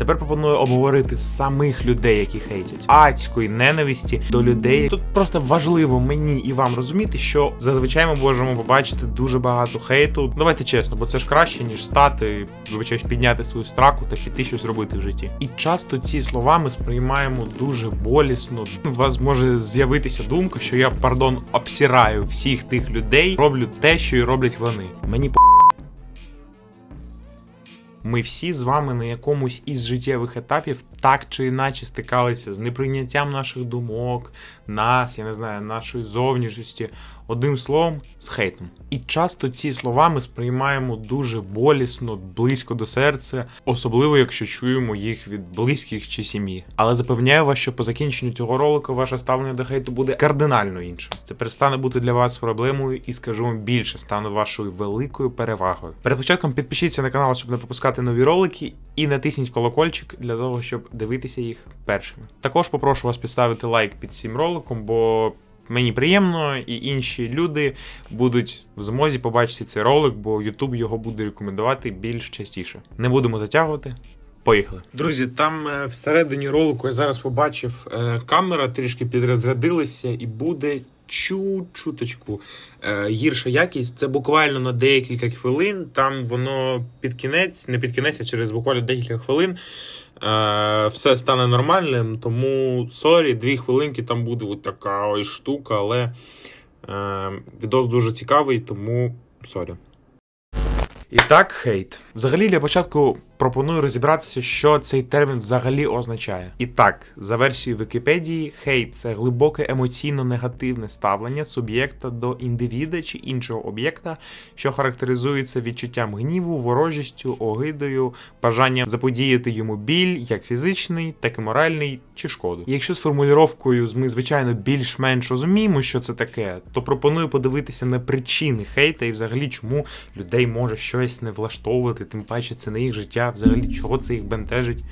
Тепер пропоную обговорити самих людей, які хейтять, адської ненависті до людей. Тут просто важливо мені і вам розуміти, що зазвичай ми можемо побачити дуже багато хейту. Давайте чесно, бо це ж краще ніж стати, вибачаюсь, підняти свою страку та піти щось робити в житті. І часто ці слова ми сприймаємо дуже болісно. У вас може з'явитися думка, що я, пардон, обсираю всіх тих людей, роблю те, що і роблять вони. Мені по. Ми всі з вами на якомусь із життєвих етапів так чи іначе стикалися з неприйняттям наших думок, нас, я не знаю, нашої зовнішності, одним словом, з хейтом. І часто ці слова ми сприймаємо дуже болісно, близько до серця, особливо якщо чуємо їх від близьких чи сім'ї. Але запевняю вас, що по закінченню цього ролику ваше ставлення до хейту буде кардинально іншим. Це перестане бути для вас проблемою і скажу вам більше, стане вашою великою перевагою. Перед початком підпишіться на канал, щоб не пропускати нові ролики, і натисніть колокольчик для того, щоб дивитися їх першими. Також попрошу вас підставити лайк під цим роликом, бо мені приємно, і інші люди будуть в змозі побачити цей ролик, бо YouTube його буде рекомендувати більш частіше. Не будемо затягувати. Поїхали. Друзі, там е, всередині ролику я зараз побачив, е, камера трішки підрозрядилася і буде чуть-чуточку е, гірша якість. Це буквально на декілька хвилин. Там воно під кінець, не під кінець, а через буквально декілька хвилин. Е, все стане нормальним, тому сорі, дві хвилинки там буде от така ось штука, але е, відос дуже цікавий, тому сорі. І так, хейт. Взагалі, для початку пропоную розібратися, що цей термін взагалі означає. І так, за версією Вікіпедії, хейт це глибоке емоційно негативне ставлення суб'єкта до індивіда чи іншого об'єкта, що характеризується відчуттям гніву, ворожістю, огидою, бажанням заподіяти йому біль, як фізичний, так і моральний чи шкоду. Якщо з формулюванням ми, звичайно, більш-менш розуміємо, що це таке, то пропоную подивитися на причини хейта і взагалі чому людей може щось не влаштовувати, тим паче це не їх життя, взагалі чого це їх бентежить.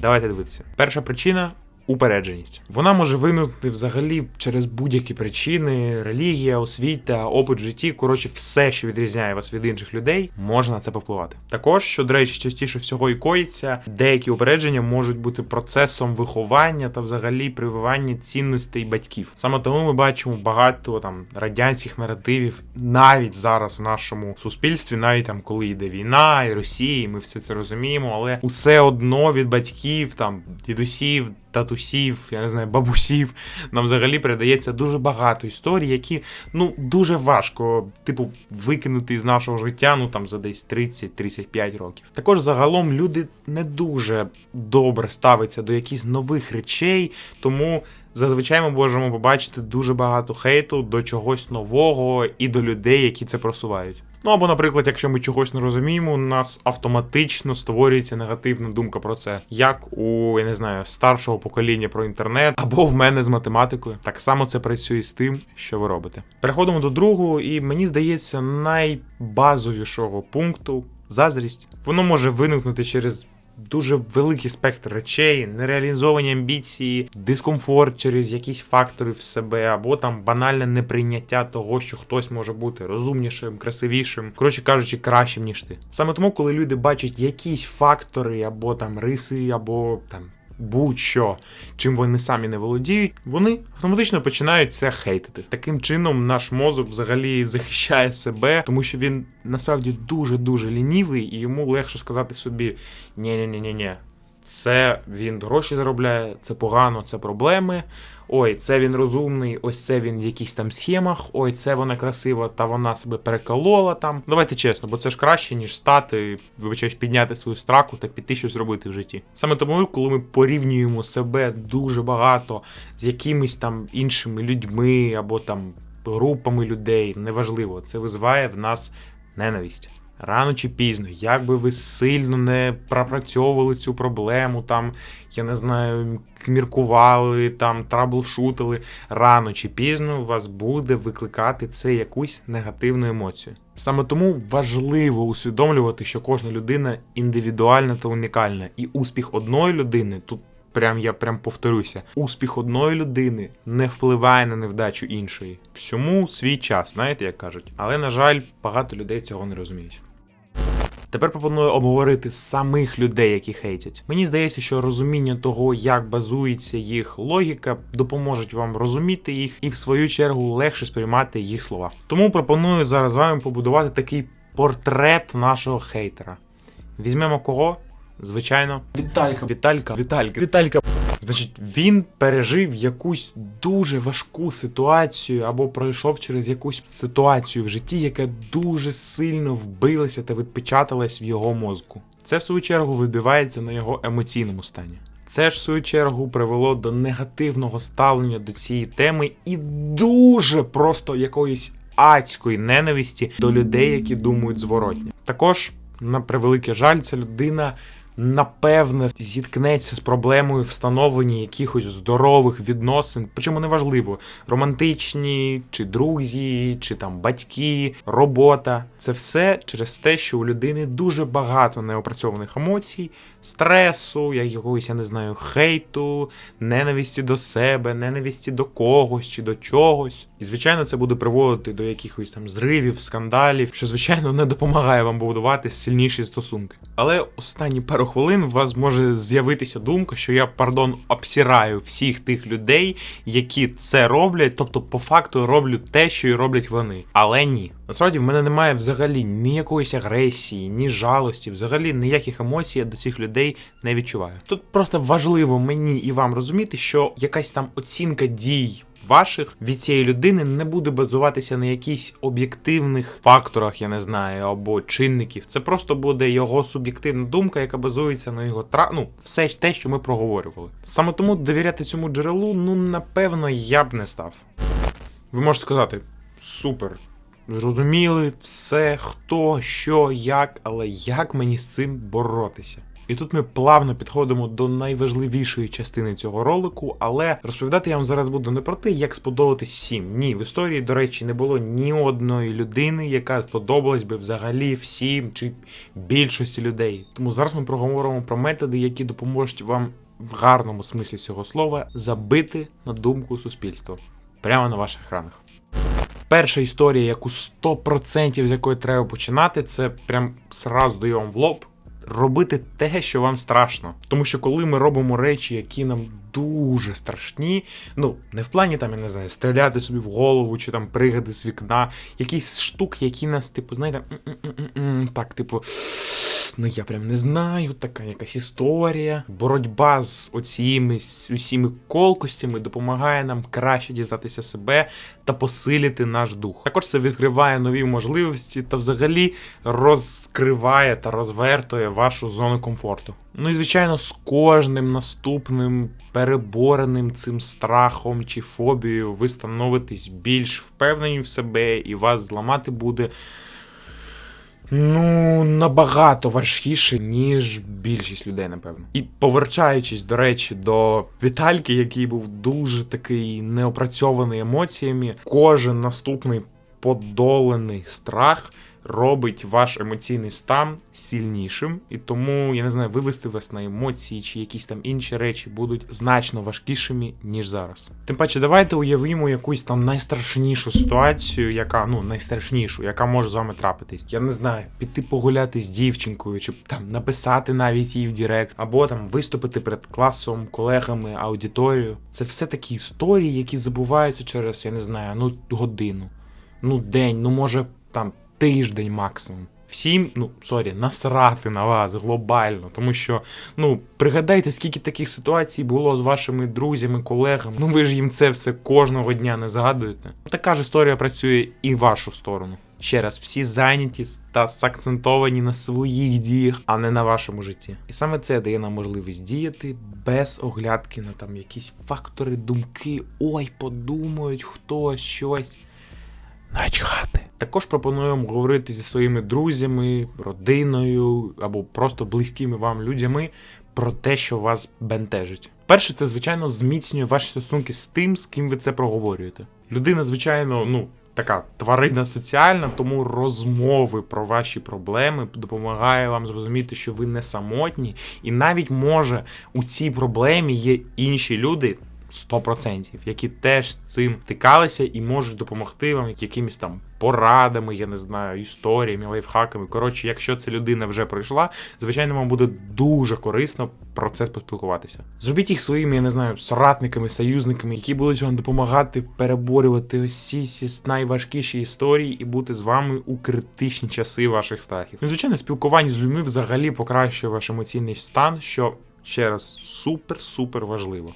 Давайте дивитися. Перша причина. Упередженість. Вона може виникнути взагалі через будь-які причини: релігія, освіта, опит в житті. Коротше, все, що відрізняє вас від інших людей, може на це повпливати. Також, що, до речі, частіше всього і коїться, деякі упередження можуть бути процесом виховання та взагалі прививання цінностей батьків. Саме тому ми бачимо багато там радянських наративів навіть зараз в нашому суспільстві, навіть там коли йде війна і Росія, і ми все це розуміємо, але усе одно від батьків, там дідусів, татусів, я не знаю, бабусів, нам взагалі передається дуже багато історій, які ну дуже важко, типу, викинути з нашого життя, ну там за десь 30-35 років. Також загалом люди не дуже добре ставляться до якихось нових речей, тому. Зазвичай ми можемо побачити дуже багато хейту до чогось нового і до людей, які це просувають. Ну або, наприклад, якщо ми чогось не розуміємо, у нас автоматично створюється негативна думка про це, як у я не знаю старшого покоління про інтернет, або в мене з математикою. Так само це працює з тим, що ви робите. Переходимо до другого, і мені здається, найбазовішого пункту заздрість. Воно може виникнути через дуже великий спектр речей, нереалізовані амбіції, дискомфорт через якісь фактори в себе, або там банальне неприйняття того, що хтось може бути розумнішим, красивішим, коротше кажучи, кращим ніж ти. Саме тому, коли люди бачать якісь фактори, або там риси, або там. Будь-що, чим вони самі не володіють, вони автоматично починають це хейтити. Таким чином, наш мозок взагалі захищає себе, тому що він насправді дуже дуже лінівий, і йому легше сказати собі: ні ні ні ні це він гроші заробляє, це погано, це проблеми. Ой, це він розумний, ось це він в якихось там схемах, ой, це вона красива, та вона себе переколола там. Давайте чесно, бо це ж краще, ніж стати, вибачаюсь, підняти свою страку та піти щось робити в житті. Саме тому, коли ми порівнюємо себе дуже багато з якимись там іншими людьми або там групами людей, неважливо, це визиває в нас ненависть. Рано чи пізно, як би ви сильно не пропрацьовували цю проблему, там, я не знаю, міркували, там, траблшутили, рано чи пізно вас буде викликати це якусь негативну емоцію. Саме тому важливо усвідомлювати, що кожна людина індивідуальна та унікальна, і успіх одної людини тут. Прям я прям повторюся, успіх одної людини не впливає на невдачу іншої. Всьому свій час, знаєте, як кажуть. Але на жаль, багато людей цього не розуміють. Тепер пропоную обговорити самих людей, які хейтять. Мені здається, що розуміння того, як базується їх логіка, допоможуть вам розуміти їх і в свою чергу легше сприймати їх слова. Тому пропоную зараз з вами побудувати такий портрет нашого хейтера. Візьмемо кого? Звичайно, Віталька. Віталька. Віталька. Віталька. Значить, він пережив якусь дуже важку ситуацію або пройшов через якусь ситуацію в житті, яка дуже сильно вбилася та відпечаталась в його мозку. Це в свою чергу вибивається на його емоційному стані. Це ж в свою чергу привело до негативного ставлення до цієї теми і дуже просто якоїсь адської ненависті до людей, які думають зворотні. Також, на превеликий жаль, ця людина напевне зіткнеться з проблемою встановлення якихось здорових відносин, причому неважливо, романтичні, чи друзі, чи там батьки, робота. Це все через те, що у людини дуже багато неопрацьованих емоцій, стресу, якогось, я не знаю, хейту, ненависті до себе, ненависті до когось чи до чогось. І, звичайно, це буде приводити до якихось там зривів, скандалів, що, звичайно, не допомагає вам будувати сильніші стосунки. Але останні пару хвилин у вас може з'явитися думка, що я, пардон, обсираю всіх тих людей, які це роблять, тобто по факту роблю те, що і роблять вони. Але ні. Насправді в мене немає взагалі ні якоїсь агресії, ні жалості, взагалі ніяких емоцій я до цих людей не відчуваю. Тут просто важливо мені і вам розуміти, що якась там оцінка дій. Ваших від цієї людини не буде базуватися на якихось об'єктивних факторах, я не знаю, або чинників. Це просто буде його суб'єктивна думка, яка базується на його тра... ну, все те, що ми проговорювали. Саме тому довіряти цьому джерелу, ну напевно, я б не став. Ви можете сказати, супер. Зрозуміли все, хто, що, як, але як мені з цим боротися? І тут ми плавно підходимо до найважливішої частини цього ролику, але розповідати я вам зараз буду не про те, як сподобатись всім. Ні, в історії, до речі, не було ні одної людини, яка сподобалась би взагалі всім чи більшості людей. Тому зараз ми проговоримо про методи, які допоможуть вам в гарному смислі цього слова забити на думку суспільства прямо на ваших екранах. Перша історія, яку 100% з якої треба починати, це прям сразу даю вам в лоб. Робити те, що вам страшно. Тому що коли ми робимо речі, які нам дуже страшні, ну не в плані там, я не знаю, стріляти собі в голову чи там пригади з вікна, якісь штуки, які нас, типу, знаєте, так, типу. Ну я прям не знаю, така якась історія. Боротьба з оціми усіми колкостями допомагає нам краще дізнатися себе та посилити наш дух. Також це відкриває нові можливості та взагалі розкриває та розвертує вашу зону комфорту. Ну і звичайно, з кожним наступним перебореним цим страхом чи фобією ви становитесь більш впевнені в себе, і вас зламати буде. Ну, набагато важкіше, ніж більшість людей, напевно. І повертаючись, до речі, до Вітальки, який був дуже такий неопрацьований емоціями, кожен наступний подолений страх робить ваш емоційний стан сильнішим, і тому, я не знаю, вивести вас на емоції чи якісь там інші речі будуть значно важкішими, ніж зараз. Тим паче, давайте уявімо якусь там найстрашнішу ситуацію, яка ну найстрашнішу, яка може з вами трапитись. Я не знаю, піти погуляти з дівчинкою, чи там написати навіть їй в Директ, або там виступити перед класом, колегами, аудиторією. Це все такі історії, які забуваються через, я не знаю, ну годину, ну день, ну може там тиждень максимум. Всім, ну сорі, насрати на вас глобально, тому що ну пригадайте, скільки таких ситуацій було з вашими друзями, колегами. Ну ви ж їм це все кожного дня не згадуєте. Така ж історія працює і в вашу сторону. Ще раз, всі зайняті та сакцентовані на своїх діях, а не на вашому житті. І саме це дає нам можливість діяти без оглядки на там якісь фактори, думки. Ой, подумають хтось щось. Начхати. Також пропонуємо говорити зі своїми друзями, родиною або просто близькими вам людьми про те, що вас бентежить. Перше, це звичайно зміцнює ваші стосунки з тим, з ким ви це проговорюєте. Людина, звичайно, ну. Така тварина соціальна, тому розмови про ваші проблеми допомагає вам зрозуміти, що ви не самотні, і навіть може у цій проблемі є інші люди, 100%, які теж з цим стикалися і можуть допомогти вам якимись там порадами, я не знаю, історіями, лайфхаками. Коротше, якщо ця людина вже пройшла, звичайно, вам буде дуже корисно про це поспілкуватися. Зробіть їх своїми, я не знаю, соратниками, союзниками, які будуть вам допомагати переборювати усі ці найважкіші історії і бути з вами у критичні часи ваших страхів. Ну, звичайно, спілкування з людьми взагалі покращує ваш емоційний стан, що ще раз супер-супер важливо.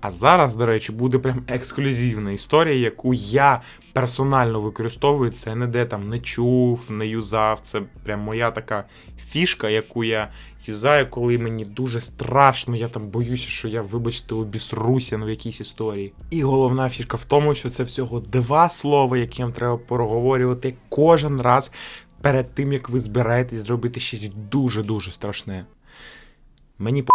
А зараз, до речі, буде прям ексклюзивна історія, яку я персонально використовую. Це не де там не чув, не юзав. Це прям моя така фішка, яку я юзаю, коли мені дуже страшно. Я там боюся, що я, вибачте, обісруся в якійсь історії. І головна фішка в тому, що це всього два слова, які вам треба проговорювати кожен раз перед тим, як ви збираєтесь зробити щось дуже-дуже страшне. Мені по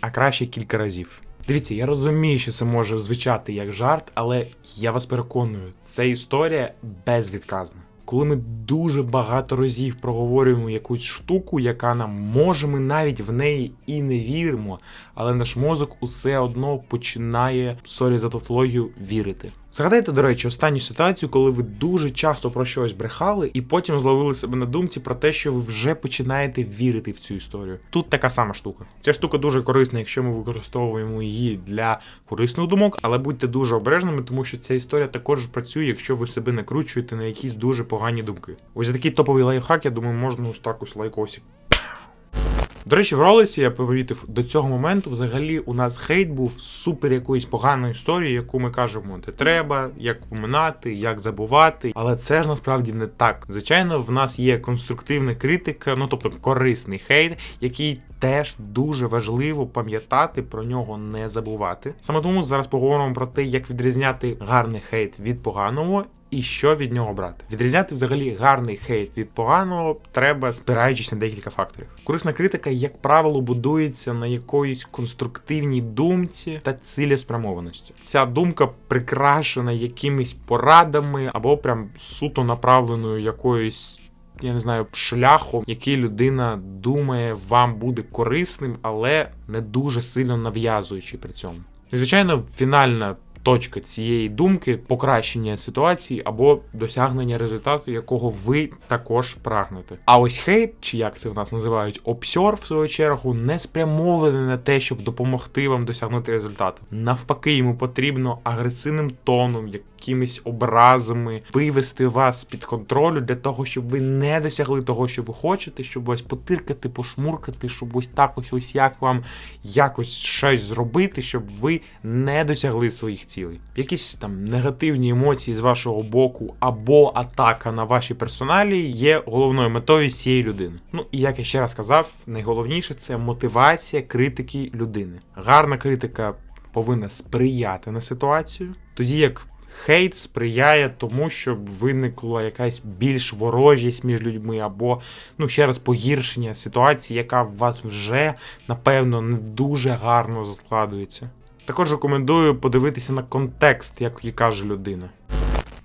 а краще кілька разів. Дивіться, я розумію, що це може звучати як жарт, але я вас переконую, це історія безвідказна. Коли ми дуже багато разів проговорюємо якусь штуку, яка нам може, ми навіть в неї і не віримо, але наш мозок усе одно починає сорі за тавтологію вірити. Згадайте, до речі, останню ситуацію, коли ви дуже часто про щось брехали, і потім зловили себе на думці про те, що ви вже починаєте вірити в цю історію. Тут така сама штука. Ця штука дуже корисна, якщо ми використовуємо її для корисних думок, але будьте дуже обережними, тому що ця історія також працює, якщо ви себе накручуєте на якісь дуже погані думки. Ось за такий топовий лайфхак, я думаю, можна ось так ось лайкосик до речі, в ролиці я помітив до цього моменту взагалі у нас хейт був супер якоїсь поганої історії, яку ми кажемо, де треба, як поминати, як забувати. Але це ж насправді не так. Звичайно, в нас є конструктивна критика, ну тобто корисний хейт, який теж дуже важливо пам'ятати про нього не забувати. Саме тому зараз поговоримо про те, як відрізняти гарний хейт від поганого і що від нього брати. Відрізняти взагалі гарний хейт від поганого треба, спираючись на декілька факторів. Корисна критика, як правило, будується на якоїсь конструктивній думці та цілеспрямованості. Ця думка прикрашена якимись порадами або прям суто направленою якоюсь. Я не знаю, шляхом, який людина думає, вам буде корисним, але не дуже сильно нав'язуючи при цьому. Звичайно, фінальна точка цієї думки покращення ситуації або досягнення результату, якого ви також прагнете. А ось хейт, чи як це в нас називають, обсьор, в свою чергу, не спрямований на те, щоб допомогти вам досягнути результату. Навпаки, йому потрібно агресивним тоном, якимись образами вивести вас під контролю для того, щоб ви не досягли того, що ви хочете, щоб вас потиркати, пошмуркати, щоб ось так ось ось як вам якось щось зробити, щоб ви не досягли своїх цілей цілей. Якісь там негативні емоції з вашого боку або атака на ваші персоналі є головною метою цієї людини. Ну і як я ще раз казав, найголовніше це мотивація критики людини. Гарна критика повинна сприяти на ситуацію, тоді як. Хейт сприяє тому, щоб виникла якась більш ворожість між людьми, або, ну, ще раз, погіршення ситуації, яка в вас вже, напевно, не дуже гарно складується. Також рекомендую подивитися на контекст, як каже людина.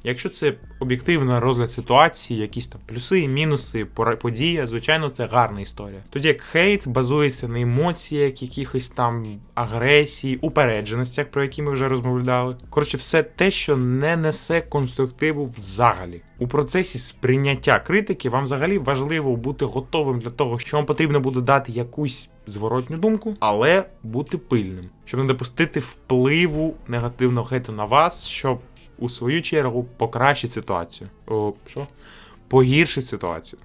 Якщо це об'єктивний розгляд ситуації, якісь там плюси, мінуси, подія, звичайно, це гарна історія. Тоді як хейт базується на емоціях, якихось там агресії, упередженостях, про які ми вже розмовляли. Коротше, все те, що не несе конструктиву взагалі. У процесі сприйняття критики вам взагалі важливо бути готовим для того, що вам потрібно буде дати якусь зворотню думку, але бути пильним, щоб не допустити впливу негативного хейту на вас, щоб у свою чергу покращить ситуацію. О, що? Погіршить ситуацію.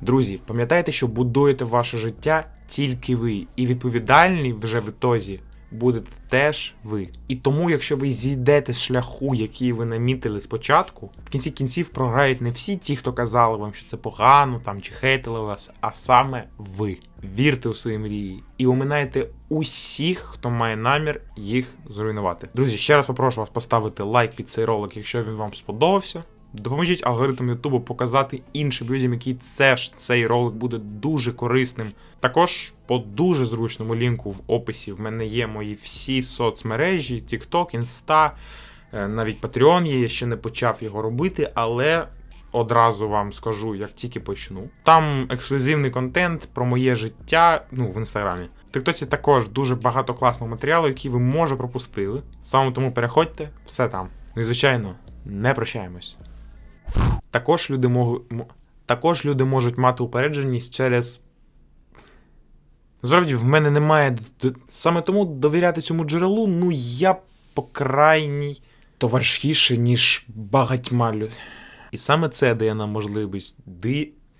Друзі, пам'ятайте, що будуєте ваше життя тільки ви, і відповідальні вже в ітозі будете теж ви. І тому, якщо ви зійдете з шляху, який ви намітили спочатку, в кінці кінців програють не всі ті, хто казали вам, що це погано там чи хейтили вас, а саме ви. Вірте у свої мрії і оминайте усіх, хто має намір їх зруйнувати. Друзі, ще раз попрошу вас поставити лайк під цей ролик, якщо він вам сподобався. Допоможіть алгоритму Ютубу показати іншим людям, які це ж цей ролик буде дуже корисним. Також по дуже зручному лінку в описі в мене є мої всі соцмережі: TikTok, Insta, е, навіть Patreon є, я ще не почав його робити, але. Одразу вам скажу, як тільки почну. Там ексклюзивний контент про моє життя, ну в інстаграмі. Тиктоці також дуже багато класного матеріалу, який ви може пропустили. Саме тому переходьте, все там. Ну і звичайно, не прощаємось. Також люди можуть. Також люди можуть мати упередженість через. Насправді, в мене немає. Саме тому довіряти цьому джерелу, ну я по крайній товаришіше, ніж багатьма лю- І саме це дає нам можливість ди...